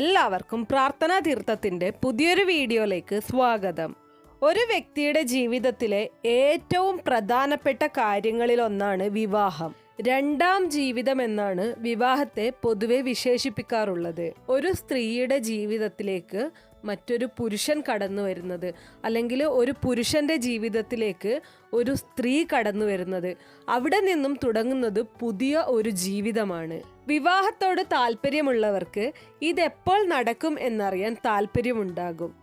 എല്ലാവർക്കും പ്രാർത്ഥനാ തീർത്ഥത്തിന്റെ പുതിയൊരു വീഡിയോയിലേക്ക് സ്വാഗതം. ഒരു വ്യക്തിയുടെ ജീവിതത്തിലെ ഏറ്റവും പ്രധാനപ്പെട്ട കാര്യങ്ങളിലൊന്നാണ് വിവാഹം. രണ്ടാം ജീവിതം എന്നാണ് വിവാഹത്തെ പൊതുവെ വിശേഷിപ്പിക്കാറുള്ളത്. ഒരു സ്ത്രീയുടെ ജീവിതത്തിലേക്ക് മറ്റൊരു പുരുഷൻ കടന്നു വരുന്നത്. അല്ലെങ്കിൽ ഒരു പുരുഷന്റെ ജീവിതത്തിലേക്ക് ഒരു സ്ത്രീ കടന്നു വരുന്നത്. അവിടെ നിന്നും തുടങ്ങുന്നത് പുതിയ ഒരു ജീവിതമാണ്. വിവാഹത്തോട് താല്പര്യമുള്ളവർക്ക് ഇതെപ്പോൾ നടക്കും എന്നറിയാൻ താല്പര്യമുണ്ടാകും.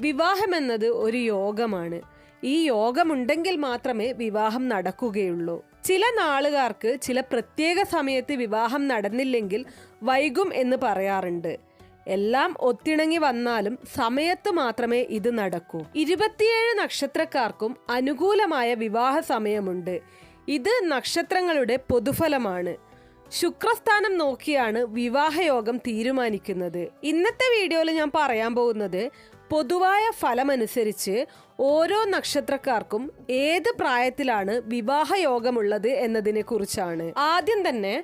വിവാഹമെന്നത് ഒരു യോഗമാണ്. ഈ യോഗമുണ്ടെങ്കിൽ മാത്രമേ വിവാഹം നടക്കുകയുള്ളൂ. ചില നാളുകാർക്ക് ചില പ്രത്യേക സമയത്ത് വിവാഹം നടന്നില്ലെങ്കിൽ വൈകും എന്ന് പറയാറുണ്ട്. എല്ലാം ഒത്തിണങ്ങി വന്നാലും സമയത്ത് മാത്രമേ ഇത് നടക്കൂ. ഇരുപത്തിയേഴ് നക്ഷത്രക്കാർക്കും അനുകൂലമായ വിവാഹ സമയമുണ്ട്. ഇത് നക്ഷത്രങ്ങളുടെ പൊതുഫലമാണ്. ശുക്രസ്ഥാനം നോക്കിയാണ് വിവാഹയോഗം തീരുമാനിക്കുന്നത്. ഇന്നത്തെ വീഡിയോയിൽ ഞാൻ പറയാൻ പോകുന്നത് പൊതുവായ ഫലമനുസരിച്ച് ഓരോ നക്ഷത്രക്കാർക്കും ഏത് പ്രായത്തിലാണ് വിവാഹയോഗമുള്ളത് എന്നതിനെ കുറിച്ചാണ്. ആദ്യം തന്നെ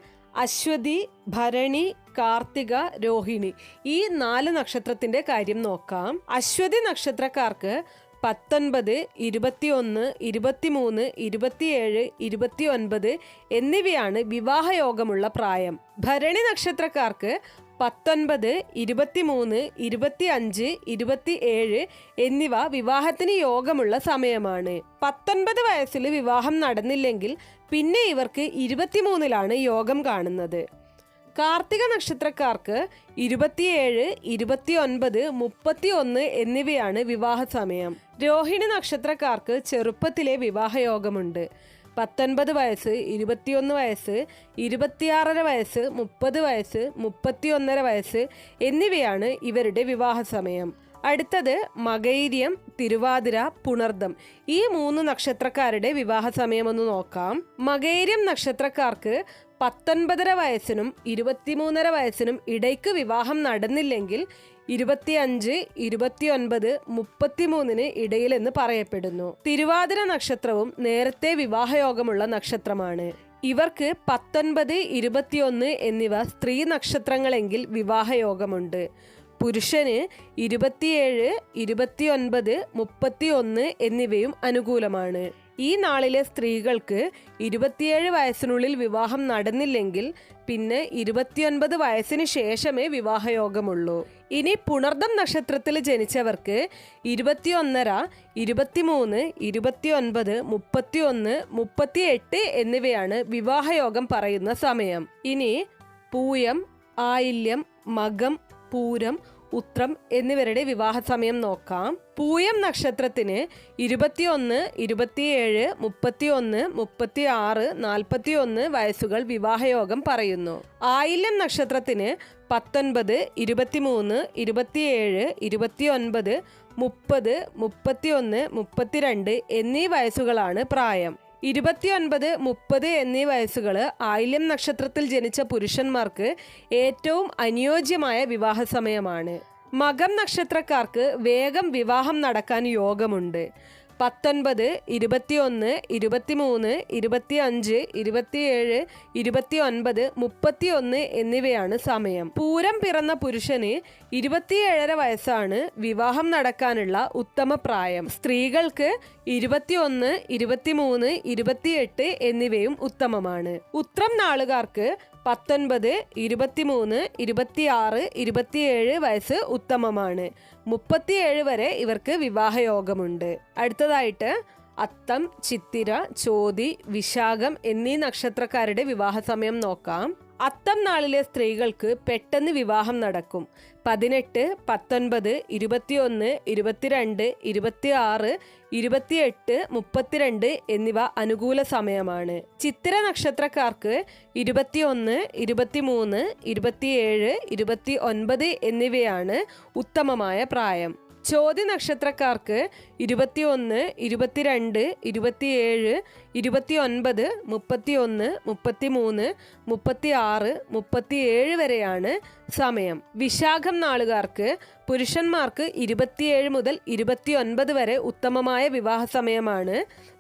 അശ്വതി ഭരണി കാർത്തിക രോഹിണി. ഈ നാല് നക്ഷത്രത്തിന്റെ കാര്യം നോക്കാം. അശ്വതി നക്ഷത്രക്കാർക്ക് പത്തൊൻപത് ഇരുപത്തിയൊന്ന് ഇരുപത്തിമൂന്ന് ഇരുപത്തിയേഴ് ഇരുപത്തിയൊൻപത് എന്നിവയാണ് വിവാഹയോഗമുള്ള പ്രായം. ഭരണി നക്ഷത്രക്കാർക്ക് പത്തൊൻപത് ഇരുപത്തിമൂന്ന് ഇരുപത്തിയഞ്ച് ഇരുപത്തിയേഴ് എന്നിവ വിവാഹത്തിന് യോഗമുള്ള സമയമാണ്. പത്തൊൻപത് വയസ്സിൽ വിവാഹം നടന്നില്ലെങ്കിൽ പിന്നെ ഇവർക്ക് ഇരുപത്തിമൂന്നിലാണ് യോഗം കാണുന്നത്. കാർത്തിക നക്ഷത്രക്കാർക്ക് ഇരുപത്തിയേഴ് ഇരുപത്തിയൊൻപത് മുപ്പത്തി ഒന്ന് എന്നിവയാണ് വിവാഹ സമയം. രോഹിണി നക്ഷത്രക്കാർക്ക് ചെറുപ്പത്തിലെ വിവാഹയോഗമുണ്ട്. പത്തൊൻപത് വയസ്സ് ഇരുപത്തിയൊന്ന് വയസ്സ് ഇരുപത്തിയാറര വയസ്സ് മുപ്പത് വയസ്സ് മുപ്പത്തിയൊന്നര വയസ്സ് എന്നിവയാണ് ഇവരുടെ വിവാഹ സമയം. അടുത്തത് മകൈര്യം തിരുവാതിര പുണർദം. ഈ മൂന്ന് നക്ഷത്രക്കാരുടെ വിവാഹ സമയം ഒന്ന് നോക്കാം. മകൈര്യം നക്ഷത്രക്കാർക്ക് പത്തൊൻപതര വയസ്സിനും ഇരുപത്തിമൂന്നര വയസ്സിനും ഇടയ്ക്ക് വിവാഹം നടന്നില്ലെങ്കിൽ ഇരുപത്തിയഞ്ച് ഇരുപത്തിയൊൻപത് മുപ്പത്തിമൂന്നിന് ഇടയിലെന്ന് പറയപ്പെടുന്നു. തിരുവാതിര നക്ഷത്രവും നേരത്തെ വിവാഹയോഗമുള്ള നക്ഷത്രമാണ്. ഇവർക്ക് പത്തൊൻപത് ഇരുപത്തിയൊന്ന് എന്നിവ സ്ത്രീ നക്ഷത്രങ്ങളെങ്കിൽ വിവാഹയോഗമുണ്ട്. പുരുഷന് ഇരുപത്തിയേഴ് ഇരുപത്തിയൊൻപത് മുപ്പത്തിയൊന്ന് എന്നിവയും അനുകൂലമാണ്. ഈ നാളിലെ സ്ത്രീകൾക്ക് ഇരുപത്തിയേഴ് വയസ്സിനുള്ളിൽ വിവാഹം നടന്നില്ലെങ്കിൽ പിന്നെ ഇരുപത്തിയൊൻപത് വയസ്സിന് ശേഷമേ വിവാഹയോഗമുള്ളൂ. ഇനി പുണർദം നക്ഷത്രത്തിൽ ജനിച്ചവർക്ക് ഇരുപത്തിയൊന്നര ഇരുപത്തിമൂന്ന് ഇരുപത്തിയൊൻപത് മുപ്പത്തിയൊന്ന് മുപ്പത്തിയെട്ട് എന്നിവയാണ് വിവാഹയോഗം പറയുന്ന സമയം. ഇനി പൂയം ആയില്യം മകം പൂരം ഉത്രം എന്നിവരുടെ വിവാഹ സമയം നോക്കാം. പൂയം നക്ഷത്രത്തിന് ഇരുപത്തിയൊന്ന് ഇരുപത്തിയേഴ് മുപ്പത്തിയൊന്ന് മുപ്പത്തി ആറ് നാൽപ്പത്തി ഒന്ന് വയസ്സുകൾ വിവാഹയോഗം പറയുന്നു. ആയില്യം നക്ഷത്രത്തിന് പത്തൊൻപത് ഇരുപത്തിമൂന്ന് ഇരുപത്തിയേഴ് ഇരുപത്തിയൊൻപത് മുപ്പത് മുപ്പത്തിയൊന്ന് മുപ്പത്തിരണ്ട് എന്നീ വയസ്സുകളാണ് പ്രായം. ഇരുപത്തിയൊൻപത് മുപ്പത് എന്നീ വയസ്സുകൾ ആയില്യം നക്ഷത്രത്തിൽ ജനിച്ച പുരുഷന്മാർക്ക് ഏറ്റവും അനുയോജ്യമായ വിവാഹ സമയമാണ്. മകം നക്ഷത്രക്കാർക്ക് വേഗം വിവാഹം നടക്കാൻ യോഗമുണ്ട്. പത്തൊൻപത് ഇരുപത്തിയൊന്ന് ഇരുപത്തിമൂന്ന് ഇരുപത്തിയഞ്ച് ഇരുപത്തിയേഴ് ഇരുപത്തിയൊൻപത് മുപ്പത്തിയൊന്ന് എന്നിവയാണ് സമയം. പൂരം പിറന്ന പുരുഷന് ഇരുപത്തിയേഴര വയസ്സാണ് വിവാഹം നടക്കാനുള്ള ഉത്തമ പ്രായം. സ്ത്രീകൾക്ക് ഇരുപത്തിയൊന്ന് ഇരുപത്തിമൂന്ന് ഇരുപത്തിയെട്ട് എന്നിവയും ഉത്തമമാണ്. ഉത്രം നാളുകാർക്ക് പത്തൊൻപത് ഇരുപത്തിമൂന്ന് ഇരുപത്തിയാറ് ഇരുപത്തിയേഴ് വയസ്സ് ഉത്തമമാണ്. മുപ്പത്തിയേഴ് വരെ ഇവർക്ക് വിവാഹയോഗമുണ്ട് അടുത്തതായിട്ട് അത്തം ചിത്തിര ചോതി വിശാഖം എന്നീ നക്ഷത്രക്കാരുടെ വിവാഹ സമയം നോക്കാം. അത്തം നാളിലെ സ്ത്രീകൾക്ക് പെട്ടെന്ന് വിവാഹം നടക്കും. പതിനെട്ട് പത്തൊൻപത് ഇരുപത്തിയൊന്ന് ഇരുപത്തിരണ്ട് ഇരുപത്തിയാറ് ഇരുപത്തിയെട്ട് മുപ്പത്തിരണ്ട് എന്നിവ അനുകൂല സമയമാണ്. ചിത്തിര നക്ഷത്രക്കാർക്ക് ഇരുപത്തിയൊന്ന് ഇരുപത്തിമൂന്ന് ഇരുപത്തിയേഴ് ഇരുപത്തി ഒൻപത് എന്നിവയാണ് ഉത്തമമായ പ്രായം. ചോദ്യ നക്ഷത്രക്കാർക്ക് ഇരുപത്തിയൊന്ന് ഇരുപത്തിരണ്ട് ഇരുപത്തിയേഴ് ഇരുപത്തിയൊൻപത് മുപ്പത്തിയൊന്ന് മുപ്പത്തിമൂന്ന് മുപ്പത്തിയാറ് മുപ്പത്തിയേഴ് വരെയാണ് സമയം. വിശാഖം നാളുകാർക്ക് പുരുഷന്മാർക്ക് ഇരുപത്തിയേഴ് മുതൽ ഇരുപത്തിയൊൻപത് വരെ ഉത്തമമായ വിവാഹ സമയമാണ്.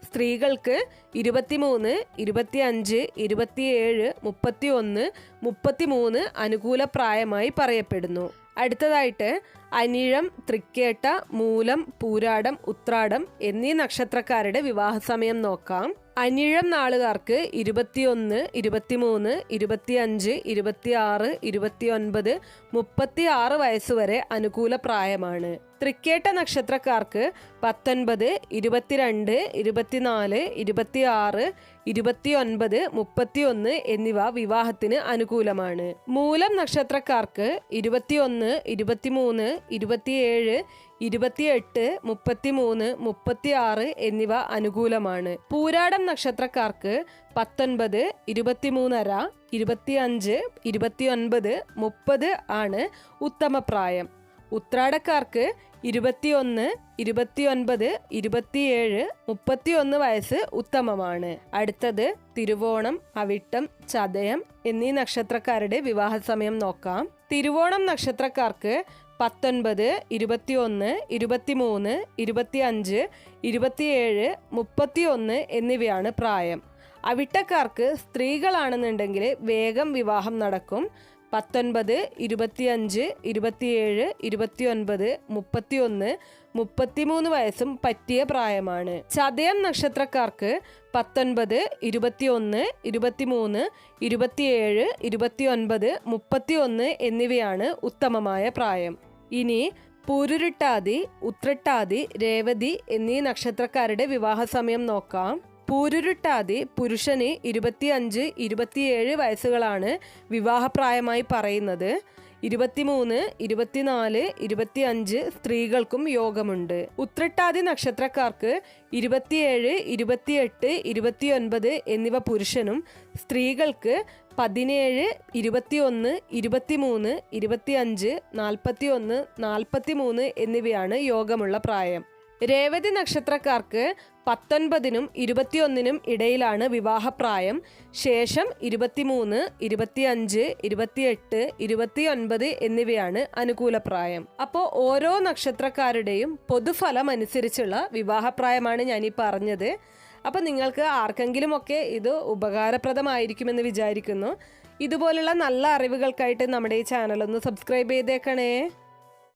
സ്ത്രീകൾക്ക് ഇരുപത്തിമൂന്ന് ഇരുപത്തിയഞ്ച് ഇരുപത്തിയേഴ് മുപ്പത്തിയൊന്ന് മുപ്പത്തിമൂന്ന് അനുകൂല പ്രായമായി പറയപ്പെടുന്നു. അടുത്തതായിട്ട് അനിഴം തൃക്കേട്ട മൂലം പൂരാടം ഉത്രാടം എന്നീ നക്ഷത്രക്കാരുടെ വിവാഹ സമയം നോക്കാം. അനിഴം നാളുകാർക്ക് ഇരുപത്തിയൊന്ന് ഇരുപത്തിമൂന്ന് ഇരുപത്തിയഞ്ച് ഇരുപത്തിയാറ് ഇരുപത്തിയൊൻപത് മുപ്പത്തി ആറ് വയസ്സുവരെ അനുകൂല പ്രായമാണ് തൃക്കേട്ട നക്ഷത്രക്കാർക്ക് പത്തൊൻപത് ഇരുപത്തിരണ്ട് ഇരുപത്തിനാല് ഇരുപത്തിയാറ് ഇരുപത്തിയൊൻപത് മുപ്പത്തിയൊന്ന് എന്നിവ വിവാഹത്തിന് അനുകൂലമാണ്. മൂലം നക്ഷത്രക്കാർക്ക് ഇരുപത്തിയൊന്ന് ഇരുപത്തിമൂന്ന് ഇരുപത്തിയേഴ് ഇരുപത്തിയെട്ട് മുപ്പത്തിമൂന്ന് മുപ്പത്തിയാറ് എന്നിവ അനുകൂലമാണ്. പൂരാടം നക്ഷത്രക്കാർക്ക് പത്തൊൻപത് ഇരുപത്തിമൂന്നര ഇരുപത്തിയഞ്ച് ഇരുപത്തിയൊൻപത് മുപ്പത് ആണ് ഉത്തമപ്രായം ഉത്രാടക്കാർക്ക് ഇരുപത്തിയൊന്ന് ഇരുപത്തിയൊൻപത് ഇരുപത്തിയേഴ് മുപ്പത്തിയൊന്ന് വയസ്സ് ഉത്തമമാണ്. അടുത്തത് തിരുവോണം അവിട്ടം ചതയം എന്നീ നക്ഷത്രക്കാരുടെ വിവാഹ സമയം നോക്കാം. തിരുവോണം നക്ഷത്രക്കാർക്ക് പത്തൊൻപത് ഇരുപത്തിയൊന്ന് ഇരുപത്തിമൂന്ന് ഇരുപത്തിയഞ്ച് ഇരുപത്തിയേഴ് മുപ്പത്തിയൊന്ന് എന്നിവയാണ് പ്രായം. അവിട്ടക്കാർക്ക് സ്ത്രീകളാണെന്നുണ്ടെങ്കിൽ വേഗം വിവാഹം നടക്കും. പത്തൊൻപത് ഇരുപത്തിയഞ്ച് ഇരുപത്തിയേഴ് ഇരുപത്തിയൊൻപത് മുപ്പത്തിയൊന്ന് മുപ്പത്തിമൂന്ന് വയസ്സും പറ്റിയ പ്രായമാണ്. ചതയം നക്ഷത്രക്കാർക്ക് പത്തൊൻപത് ഇരുപത്തിയൊന്ന് ഇരുപത്തിമൂന്ന് ഇരുപത്തിയേഴ് ഇരുപത്തിയൊൻപത് മുപ്പത്തിയൊന്ന് എന്നിവയാണ് ഉത്തമമായ പ്രായം. ഇനി പൂരുരുട്ടാതി ഉത്രട്ടാതി രേവതി എന്നീ നക്ഷത്രക്കാരുടെ വിവാഹ സമയം നോക്കാം. പൂരുരുട്ടാതി പുരുഷന് ഇരുപത്തിയഞ്ച് ഇരുപത്തിയേഴ് വയസ്സുകളാണ് വിവാഹപ്രായമായി പറയുന്നത്. ഇരുപത്തിമൂന്ന് ഇരുപത്തിനാല് ഇരുപത്തിയഞ്ച് സ്ത്രീകൾക്കും യോഗമുണ്ട്. ഉത്രട്ടാതി നക്ഷത്രക്കാർക്ക് ഇരുപത്തിയേഴ് ഇരുപത്തിയെട്ട് ഇരുപത്തിയൊൻപത് എന്നിവ പുരുഷനും സ്ത്രീകൾക്ക് പതിനേഴ് ഇരുപത്തിയൊന്ന് ഇരുപത്തിമൂന്ന് ഇരുപത്തിയഞ്ച് നാൽപ്പത്തിയൊന്ന് നാൽപ്പത്തിമൂന്ന് എന്നിവയാണ് യോഗമുള്ള പ്രായം. രേവതി നക്ഷത്രക്കാർക്ക് പത്തൊൻപതിനും ഇരുപത്തിയൊന്നിനും ഇടയിലാണ് വിവാഹപ്രായം. ശേഷം ഇരുപത്തിമൂന്ന് ഇരുപത്തിയഞ്ച് ഇരുപത്തിയെട്ട് ഇരുപത്തിയൊൻപത് എന്നിവയാണ് അനുകൂല പ്രായം അപ്പോൾ ഓരോ നക്ഷത്രക്കാരുടെയും പൊതുഫലം അനുസരിച്ചുള്ള വിവാഹപ്രായമാണ് ഈ പറഞ്ഞത്. അപ്പോൾ നിങ്ങൾക്ക് ആർക്കെങ്കിലുമൊക്കെ ഇത് ഉപകാരപ്രദമായിരിക്കുമെന്ന് വിചാരിക്കുന്നു. ഇതുപോലുള്ള നല്ല അറിവുകൾക്കായിട്ട് നമ്മുടെ ഈ ചാനൽ ഒന്ന് സബ്സ്ക്രൈബ് ചെയ്തേക്കണേ.